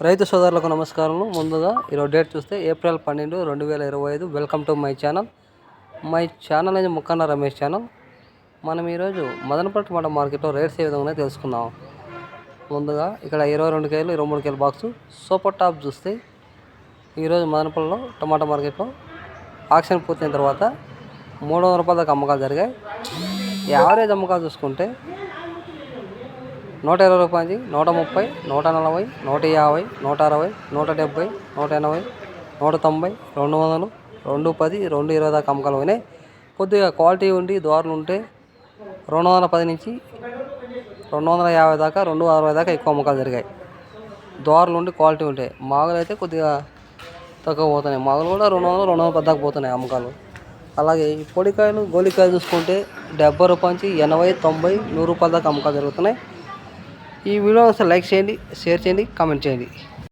రైతు సోదరులకు నమస్కారం ముందుగా ఈరోజు డేట్ చూస్తే ఏప్రిల్ పన్నెండు రెండు వేల ఇరవై ఐదు. Welcome to my channel my channel అనేది ముక్కన్న రమేష్ ఛానల్ మనం ఈరోజు మదనపల్లి టమాటా మార్కెట్లో రేట్స్ ఏ విధంగా తెలుసుకుందాం. ముందుగా ఇక్కడ ఇరవై రెండు కేజీలు ఇరవై మూడు కేజీల బాక్సు సూపర్ టాప్ చూస్తే ఈరోజు మదనపల్లిలో టమాటా మార్కెట్లో ఆక్షన్ పూర్తయిన తర్వాత మూడు వందల రూపాయల దాకా అమ్మకాలు జరిగాయి. యావరేజ్ అమ్మకాలు చూసుకుంటే నూట ఇరవై రూపాయలది నుంచి నూట ముప్పై నూట నలభై నూట యాభై నూట అరవై నూట డెబ్భై నూట ఎనభై నూట తొంభై రెండు వందలు రెండు పది రెండు ఇరవై దాకా అమ్మకాలు పోయినాయి. కొద్దిగా క్వాలిటీ ఉండి దోరలు ఉంటే రెండు వందల పది నుంచి రెండు వందల యాభై దాకా రెండు అరవై దాకా ఎక్కువ అమ్మకాలు జరిగాయి. దోరలు ఉండి క్వాలిటీ ఉంటాయి మాగులు అయితే కొద్దిగా తక్కువ పోతున్నాయి. మాగులు కూడా రెండు వందలు రెండు వందల పది దాకా పోతున్నాయి అమ్మకాలు. అలాగే ఈ పొడికాయలు గోలికాయలు చూసుకుంటే డెబ్బై రూపాయల నుంచి ఎనభై తొంభై నూరు రూపాయల దాకా అమ్మకాలు జరుగుతున్నాయి. ఈ వీడియో ఒకసారి లైక్ చేయండి షేర్ చేయండి కామెంట్ చేయండి.